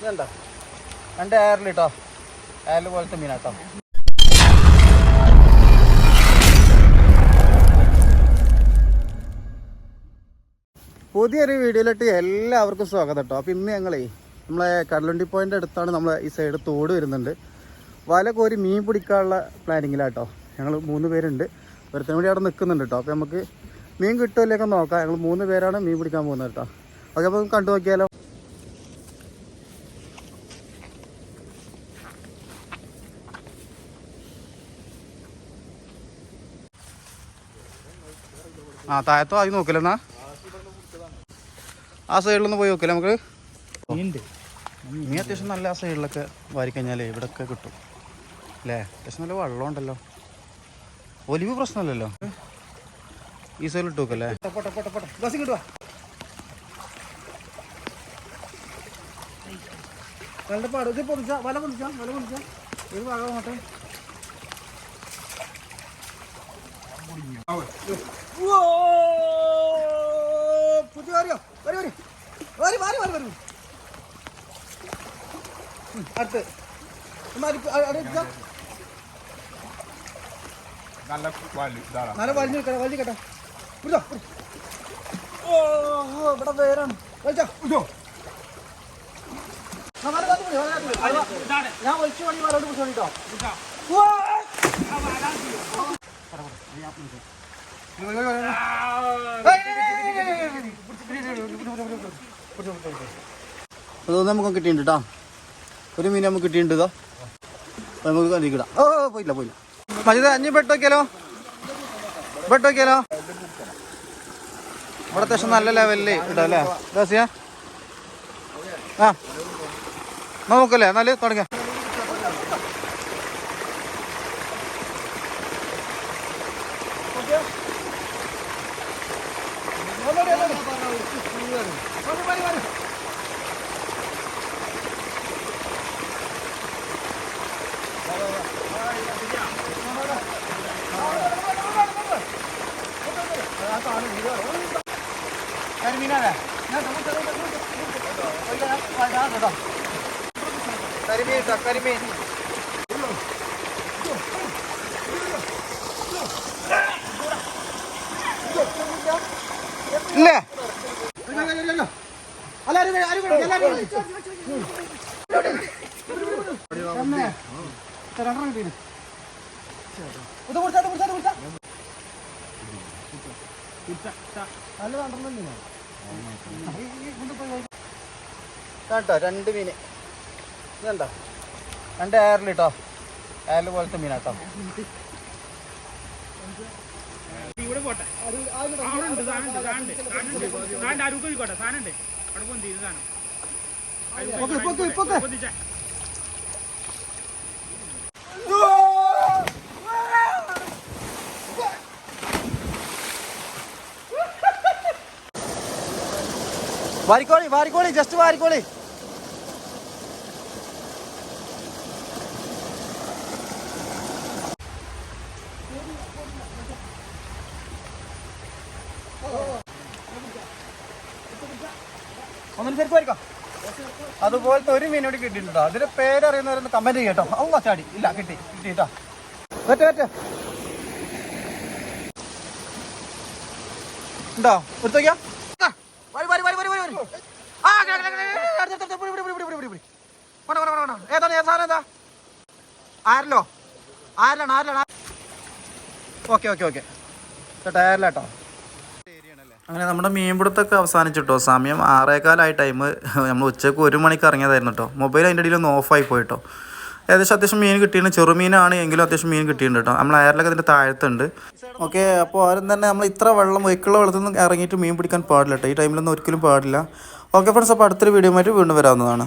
ഇതെന്താ രണ്ട് അയറിൽ കേട്ടോ അയൽ പോലത്തെ മീനാട്ടോ പുതിയൊരു വീഡിയോയിലിട്ട് എല്ലാവർക്കും സ്വാഗതം കേട്ടോ. അപ്പോൾ ഇന്ന് ഞങ്ങളേ നമ്മളെ കടലുണ്ടി പോയിന്റ് അടുത്താണ് നമ്മൾ ഈ സൈഡ് തോട് വരുന്നുണ്ട്. വല കോരി മീൻ പിടിക്കാനുള്ള പ്ലാനിങ്ങിലാട്ടോ ഞങ്ങൾ മൂന്ന് പേരുണ്ട്. ഒരുത്തനും കൂടി അവിടെ നിൽക്കുന്നുണ്ട് കേട്ടോ. അപ്പോൾ നമുക്ക് മീൻ കിട്ടുമല്ലേക്ക് നോക്കാം. ഞങ്ങൾ മൂന്ന് പേരാണ് മീൻ പിടിക്കാൻ പോകുന്നത് കേട്ടോ. ഓക്കെ അപ്പോൾ കണ്ടു നോക്കിയാലോ. ആ താഴത്തോ ആയി നോക്കില്ല എന്നാ? ആ സൈഡിലൊന്ന് പോയി നോക്കില്ല നമുക്ക്? നീ അത്യാവശ്യം നല്ല ആ സൈഡിലൊക്കെ വാരി കഴിഞ്ഞാലേ ഇവിടെയൊക്കെ കിട്ടും. അല്ലേ? അത്യാവശ്യം നല്ല വെള്ളം ഉണ്ടല്ലോ ഒലിവ് പ്രശ്നമല്ലല്ലോ. ഈ സൈഡിൽ ഇട്ട് നോക്കല്ലേ പോട്ടെ പോട്ടെ പോട്ടെ ബസ് കിട്ടുവാ നല്ല പാട്. ഇത് പൊതിച്ച വല പൊതിച്ച വല പൊതിച്ച. ഒരു ഭാഗം നോട്ടെ പുതിയ അറിയോ വരി വരി. വരി വാരി വാരി വരും. അടുത്ത്. നല്ല വലിഞ്ഞു നിൽക്കട്ടെ വലിഞ്ഞു കേട്ടോ പിടിച്ചോ ഓ ഇവിടെ പേരാണ് വലിച്ചോ പിടിച്ചോ ഞാൻ വലിച്ചു പണി വലോട്ട് പിടിച്ചു കേട്ടോ അതൊന്നും നമുക്ക് കിട്ടിയിട്ടുണ്ട് കേട്ടോ ഒരു മീൻ നമുക്ക് കിട്ടിയിട്ടുണ്ട് ഇതോ നമുക്ക് കണ്ടിക്കിടാം. ഓ പോയില്ല പോയില്ല. മജിത അഞ്ഞ് പെട്ടോക്കിയാലോ? പെട്ടോക്കിയാലോ? ഇവിടെ അത്യാവശ്യം നല്ല ലെവലിൽ ഇടാം അല്ലേ? ദാസിയ? ആ. നോക്കല്ലേ എന്നാൽ തുടങ്ങ ഞാൻ കരിമീൻ ഇട്ടോ കരിമീൻ ഇല്ലേ? ഇത് കൊടുത്താ ഇത് കൊടുത്താ ഇത് കൊടുത്താ കേട്ടോ രണ്ട് മീന് ഇതെന്താ രണ്ട് എയറിൽ കേട്ടോ പോലത്തെ മീനാട്ടോ. ഇവിടെ പോട്ടെ. അവിടെ സാധനം? അരുക്ക് പോയിക്കോട്ടെ സാധനം വാരിക്കോളി വാരിക്കോളി ജസ്റ്റ് വാരിക്കോളി. ഒന്നും ശരിക്കും അതുപോലത്തെ ഒരു മീൻ കൂടി കിട്ടിയിട്ടുണ്ടോ അതിന്റെ പേരറിയുന്നവരൊന്ന് കമന്റ് ചെയ്യട്ടോ ഔ ചാടി ഇല്ല കിട്ടി കിട്ടി കേട്ടോ പറ്റ പറ്റ ഉണ്ടോ എടുത്തോക്കിയാ. ഏതാണ് ആരല്ലോ ആരിലാണ് ആരിലാണ് ഓക്കെ ഓക്കെ ഓക്കെ ചേട്ടാ ആരിലാട്ടോ അങ്ങനെ നമ്മുടെ മീൻപിടുത്തൊക്കെ അവസാനിച്ചിട്ടോ. സമയം ആറേകാലായി ടൈം നമ്മൾ ഉച്ചയ്ക്ക് ഒരു മണിക്ക് ഇറങ്ങിയതായിരുന്നു കേട്ടോ മൊബൈൽ അതിന്റെ ഇടയിൽ ഒന്ന് ഓഫായി പോയിട്ടോ. ഏകദേശം അത്യാവശ്യം മീൻ കിട്ടിയിട്ടുണ്ട്. ചെറുമീനാണ് എങ്കിലും അത്യാവശ്യം മീൻ കിട്ടിയിട്ടുണ്ട് കേട്ടോ നമ്മൾ അയറിലൊക്കെ അതിന്റെ താഴത്തുണ്ട്. ഓക്കെ അപ്പോൾ ആരും തന്നെ നമ്മൾ ഇത്ര വെള്ളം ഒഴുക്കുള്ള വെള്ളത്തിൽ നിന്ന് ഇറങ്ങിയിട്ട് മീൻ പിടിക്കാൻ പാടില്ല കേട്ടോ ഈ ടൈമിലൊന്നും ഒരിക്കലും പാടില്ല. ഓക്കെ ഫ്രണ്ട്സ് അപ്പോൾ അടുത്തൊരു വീഡിയോ ആയിട്ട് വീണ്ടും വരാവുന്നതാണ്.